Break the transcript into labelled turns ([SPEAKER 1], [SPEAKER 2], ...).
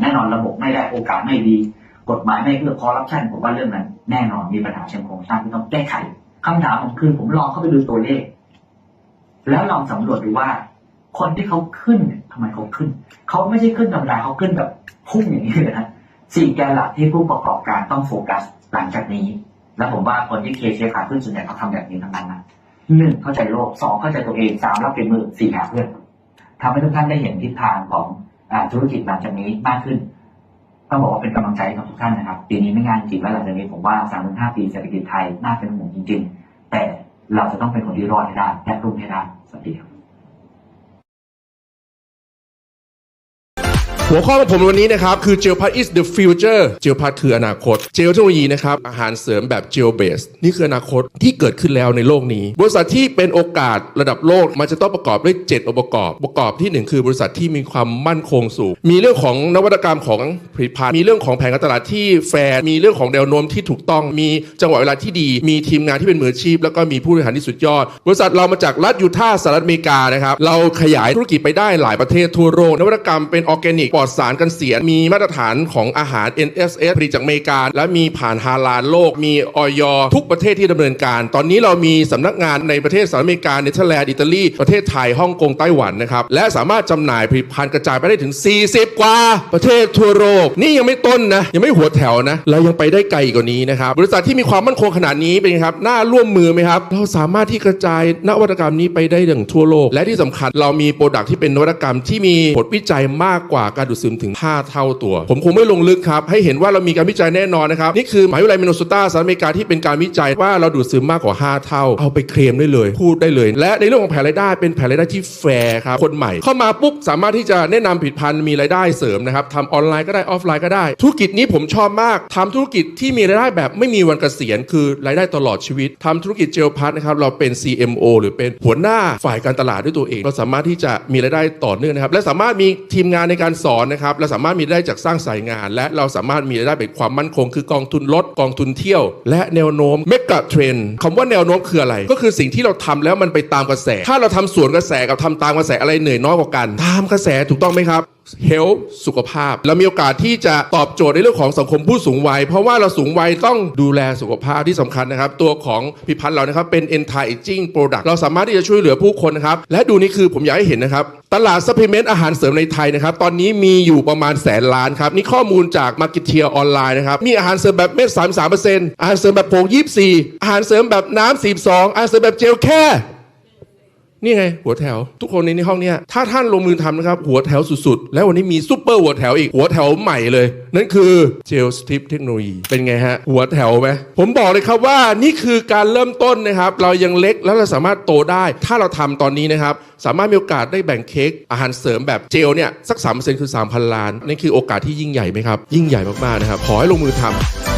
[SPEAKER 1] แน่นอนระบบไม่ได้โอกาสไม่ดี กฎหมายไม่เอื้อคอร์รัปชันผมว่าเรื่องนั้น แน่นอนมีปัญหาเชิงโครงสร้างที่ต้องแก้ไขคำถามผมคือผมลองเข้าไปดูตัวเลข แล้วลองสำรวจดูว่า คนที่เขาขึ้นเนี่ยทำไมเขาขึ้น เขาไม่ใช่ขึ้นธรรมดาเขาขึ้นแบบพุ่งอย่างนี้เลยนะสี่แกนหลักที่ผู้ประกอบการต้องโฟกัสหลังจากนี้ แล้วผมว่าคนที่เคเชฟขาขึ้นส่วนใหญ่เขาทำแบบนี้ทั้งนั้นนะหนึ่งเข้าใจโลกสองเข้าใจตัวเองสามรับเป็นมือสี่หาเพื่อนทำให้ทุกท่านได้เห็นทิศทางของ ธุรกิจหลังจากนี้มากขึ้นต้องบอกว่าเป็นกำลังใจกับทุกท่านนะครับ ปีนี้ไม่ง่ายจริงและหลังจากนี้ผมว่าสามถึงห้าปีเศรษฐกิจไทยน่าเป็นห่วงจริง ๆ แต่เราจะต้องเป็นคนที่รอดให้ได้และรุ่งให้ได้สวัสดีครับ
[SPEAKER 2] หัวข้อของผมวันนี้นะครับ คือ Gel Pad is the future Gel Pad คืออนาคตเจลเทคโนโลยีนะครับ อาหารเสริมแบบ Gel Base นี่คืออนาคตที่เกิดขึ้นแล้วในโลกนี้ บริษัทที่เป็นโอกาสระดับโลก มันจะต้องประกอบด้วย 7 องค์ประกอบ ประกอบทีหนึ่1 คือบริษัทที่มีความมั่นคงสูง มีเรื่องของนวัตกรรมของผลิตภัณฑ์มีเรื่องของแผนการตลาดที่แฟร์มีเรื่องของแนวโน้มที่ถูกต้อง มีจังหวะเวลาที่ดี มีทีมงานที่เป็นมืออาชีพ แล้วก็มีผู้บริหารที่สุดยอด บริษัทเรามาจากรัฐยูทาห์สหรัฐอเมริกานะครับเราขยายธุรกิจไปได้หลายประเทศทั่วโลกนวัตกรรมเป็นออร์แกนิกปลอดสารกันเสีย มีมาตรฐานของอาหาร NSS ผลิตจากอเมริกา และมีผ่านฮาลาลโลก มีออยทุกประเทศที่ดำเนินการ ตอนนี้เรามีสำนักงานในประเทศสหรัฐอเมริกา เนเธอร์แลนด์ อิตาลี ประเทศไทย ฮ่องกง ไต้หวันนะครับ และสามารถจำหน่ายผลิตภัณฑ์กระจายไปได้ถึง 40 กว่า ประเทศทั่วโลก นี่ยังไม่ต้นนะ ยังไม่หัวแถวนะ เรายังไปได้ไกลกว่านี้นะครับ บริษัทที่มีความมั่นคงขนาดนี้เป็นครับ น่าร่วมมือไหมครับ เราสามารถที่กระจายนวัตกรรมนี้ไปได้อย่างทั่วโลก และที่สำคัญเรามีโปรดักที่เป็นนวัตกรรมที่มีผลวิจัยมากกว่าการดูดซึมถึง 5 เท่าตัว ผมคงไม่ลงลึกครับ ให้เห็นว่าเรามีการวิจัยแน่นอนนะครับ นี่คือมหาวิทยาลัยมินนิโซตาสหรัฐอเมริกาที่เป็นการวิจัยว่าเราดูดซึมมากกว่า 5 เท่า เอาไปเคลมได้เลย พูดได้เลย และในเรื่องของแผนรายได้เป็นแผนรายได้ที่แฟร์ครับคนใหม่ เข้ามาปุ๊บสามารถที่จะแนะนำผลิตภัณฑ์มีรายได้เสริมนะครับทำออนไลน์ก็ได้ออฟไลน์ก็ได้ ธุรกิจนี้ผมชอบมากทำธุรกิจที่มีรายได้แบบไม่มีวันเกษียณคือรายได้ตลอดชีวิตทำธุรกิจเจลพัทนะครับเราเป็น CMO หรือเป็นหัวหน้าฝ่ายการตลาดด้วยตัวเอง เราสามารถที่จะมีรายได้ต่อเนื่องนะครับและสามารถมีทีมงานในการสอนนะครับเราสามารถมีได้จากสร้างสายงาน และเราสามารถมีได้เป็นความมั่นคง คือกองทุนรถกองทุนเที่ยว และแนวโน้มเมกะเทรนคำว่าแนวโน้มคืออะไร ก็คือสิ่งที่เราทำแล้วมันไปตามกระแส ถ้าเราทำสวนกระแสกับทำตามกระแสอะไรเหนื่อยน้อยกว่ากัน ตามกระแสถูกต้องไหมครับเฮลสุขภาพ เรามีโอกาสที่จะตอบโจทย์ในเรื่องของสังคมผู้สูงวัย เพราะว่าเราสูงวัยต้องดูแลสุขภาพที่สำคัญนะครับ ตัวของผลิตภัณฑ์เรานะครับเป็น anti aging product เราสามารถที่จะช่วยเหลือผู้คนนะครับ และดูนี่คือผมอยากให้เห็นนะครับ ตลาดซัพพลีเมนต์อาหารเสริมในไทยนะครับ ตอนนี้มีอยู่ประมาณแสนล้านครับ นี่ข้อมูลจาก Marketeer ออนไลน์นะครับ มีอาหารเสริมแบบเม็ด33%อาหารเสริมแบบผง24 อาหารเสริมแบบน้ำ42อาหารเสริมแบบเจลแค่ นี่ไง หัวแถว ทุกคนในในห้องเนี้ยถ้าท่านลงมือทำนะครับ หัวแถวสุดๆ แล้ววันนี้มีซูเปอร์หัวแถวอีกหัวแถวใหม่เลย นั่นคือเจลสติปเทคโนโลยีเป็นไงฮะ หัวแถวไหมผมบอกเลยครับว่านี่คือการเริ่มต้นนะครับ เรายังเล็กแล้วเราสามารถโตได้ ถ้าเราทำตอนนี้นะครับ สามารถมีโอกาสได้แบ่งเค้กอาหารเสริมแบบเจลเนี่ยสัก3%คือ3,000 ล้านนั่นคือโอกาสที่ยิ่งใหญ่ไหมครับยิ่งใหญ่มากๆนะครับขอให้ลงมือทำ